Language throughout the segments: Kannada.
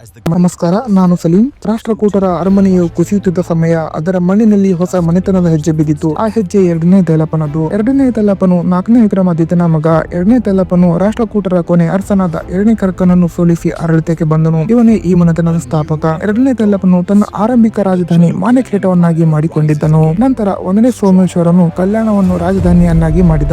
ನಮಸ್ಕಾರ, ನಾನು ಸಲೀಂ. ರಾಷ್ಟ್ರಕೂಟರ ಅರಮನೆಯು ಕುಸಿಯುತ್ತಿದ್ದ ಸಮಯ ಅದರ ಮಣ್ಣಿನಲ್ಲಿ ಹೊಸ ಮನೆತನದ ಹೆಜ್ಜೆ ಬಿದ್ದಿತು ಆ ಹೆಜ್ಜೆ ಎರಡನೇ ತೈಲಪ್ಪನದು ಎರಡನೇ ತೈಲಪ್ಪನು ನಾಲ್ಕನೇ ವಿಕ್ರಮಾದಿತ್ಯನ ಮಗ, ಎರಡನೇ ತೈಲಪ್ಪನು ರಾಷ್ಟ್ರಕೂಟರ ಕೊನೆ ಅರಸನಾದ ಎರಡನೇ ಕರ್ಕನನ್ನು ಸೋಲಿಸಿ ಆಡಳಿತಕ್ಕೆ ಬಂದನು. ಇವನೇ ಈ ಮನೆತನದ ಸ್ಥಾಪಕ. ಎರಡನೇ ತೈಲಪ್ಪನು ತನ್ನ ಆರಂಭಿಕ ರಾಜಧಾನಿ ಮಾನ್ಯಕ್ಷೇಟವನ್ನಾಗಿ ಮಾಡಿಕೊಂಡಿದ್ದನು. ನಂತರ ಒಂದನೇ ಸೋಮೇಶ್ವರನು ಕಲ್ಯಾಣವನ್ನು ರಾಜಧಾನಿಯನ್ನಾಗಿ ಮಾಡಿದ.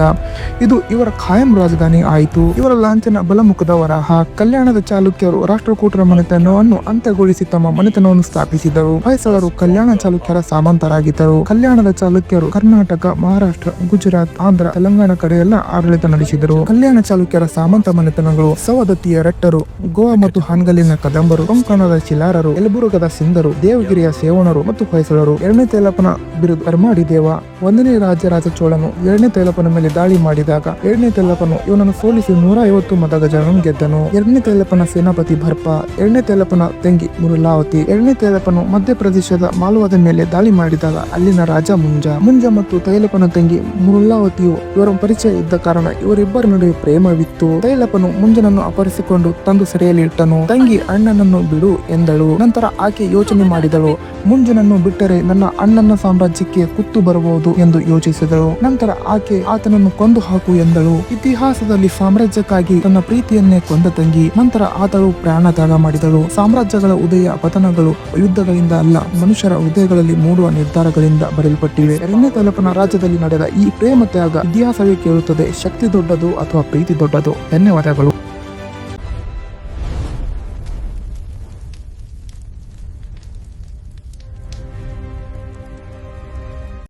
ಇದು ಇವರ ಖಾಯಂ ರಾಜಧಾನಿ ಆಯಿತು. ಇವರ ಲಾಂಛನ ಬಲಮುಖದ ವರಾಹ. ಕಲ್ಯಾಣದ ಚಾಲುಕ್ಯರು ರಾಷ್ಟ್ರಕೂಟರ ಮನೆತನವನ್ನು ಅಂತ್ಯಗೊಳಿಸಿ ತಮ್ಮ ಮನೆತನವನ್ನು ಸ್ಥಾಪಿಸಿದರು. ಹೊಯ್ಸಳರು ಕಲ್ಯಾಣ ಚಾಲುಕ್ಯರ ಸಾಮಂತರಾಗಿದ್ದರು. ಕಲ್ಯಾಣದ ಚಾಲುಕ್ಯರು ಕರ್ನಾಟಕ, ಮಹಾರಾಷ್ಟ್ರ, ಗುಜರಾತ್, ಆಂಧ್ರ, ತೆಲಂಗಾಣ ಕಡೆಯೆಲ್ಲ ಆಡಳಿತ ನಡೆಸಿದರು. ಕಲ್ಯಾಣ ಚಾಲುಕ್ಯರ ಸಾಮಂತ ಮನೆತನಗಳು ಸವದತ್ತಿಯ ರೆಟ್ಟರು, ಗೋವಾ ಮತ್ತು ಹಾನ್ಗಲಿನ ಕದಂಬರು, ಕೊಂಕಣದ ಶಿಲಾರರು, ಯಲಬುರ್ಗದ ಸಿಂಧರು, ದೇವಗಿರಿಯ ಸೇವಣರು ಮತ್ತು ಹೊಯ್ಸಳರು. ಎರಡನೇ ತೈಲಪನ ಬಿರುದು ಕರ್ಮಾಡಿ ದೇವ ಒಂದನೇ ರಾಜರಾಜ ಚೋಳನು ಎರಡನೇ ತೈಲಪನ ಮೇಲೆ ದಾಳಿ ಮಾಡಿದಾಗ ಎರಡನೇ ತೈಲಪನು ಇವನನ್ನು ಸೋಲಿಸಿ ನೂರ ಐವತ್ತು ಮತಗಜಗಳನ್ನು ಗೆದ್ದನು. ಎರಡನೇ ತೈಲಪನ ಸೇನಾಪತಿ ಭರ್ಪ, ಎರಡನೇ ತೈಲಪ್ಪನ ತಂಗಿ ಮುರುಲಾವತಿ ಎರಡನೇ ತೇಲಪ್ಪನು ಮಧ್ಯಪ್ರದೇಶದ ಮಾಲ್ವಾದ ಮೇಲೆ ದಾಳಿ ಮಾಡಿದಾಗ ಅಲ್ಲಿನ ರಾಜ ಮುಂಜ. ಮುಂಜ ಮತ್ತು ತೈಲಪ್ಪನ ತಂಗಿ ಮುರುಲಾವತಿಯು ಇವರ ಪರಿಚಯ ಇದ್ದ ಕಾರಣ ಇವರಿಬ್ಬರ ನಡುವೆ ಪ್ರೇಮವಿತ್ತು. ತೈಲಪ್ಪನು ಮುಂಜನನ್ನು ಅಪರಿಸಿಕೊಂಡು ತಂದು ಸೆರೆಯಲ್ಲಿ ಇಟ್ಟನು. ತಂಗಿ, ಅಣ್ಣನನ್ನು ಬಿಡು ಎಂದಳು. ನಂತರ ಆಕೆ ಯೋಚನೆ ಮಾಡಿದಳು. ಮುಂಜನನ್ನು ಬಿಟ್ಟರೆ ನನ್ನ ಅಣ್ಣನ ಸಾಮ್ರಾಜ್ಯಕ್ಕೆ ಕುತ್ತು ಬರಬಹುದು ಎಂದು ಯೋಚಿಸಿದಳು. ನಂತರ ಆಕೆ, ಆತನನ್ನು ಕೊಂದು ಹಾಕು ಎಂದಳು. ಇತಿಹಾಸದಲ್ಲಿ ಸಾಮ್ರಾಜ್ಯಕ್ಕಾಗಿ ತನ್ನ ಪ್ರೀತಿಯನ್ನೇ ಕೊಂದ ತಂಗಿ. ನಂತರ ಆತಳು ಪ್ರಾಣ ತ್ಯಾಗ ಮಾಡಿದಳು. ಸಾಮ್ರಾಜ್ಯಗಳ ಉದಯ ಪತನಗಳು ಯುದ್ಧಗಳಿಂದ ಅಲ್ಲ, ಮನುಷ್ಯರ ಹೃದಯಗಳಲ್ಲಿ ಮೂಡುವ ನಿರ್ಧಾರಗಳಿಂದ ಬರೆಯಲ್ಪಟ್ಟಿವೆ. ಎರಡನೇ ತಲಪನ ರಾಜ್ಯದಲ್ಲಿ ನಡೆದ ಈ ಪ್ರೇಮ ತ್ಯಾಗ ಇತಿಹಾಸವೇ ಕೇಳುತ್ತದೆ, ಶಕ್ತಿ ದೊಡ್ಡದು ಅಥವಾ ಪ್ರೀತಿ ದೊಡ್ಡದು? ಧನ್ಯವಾದಗಳು.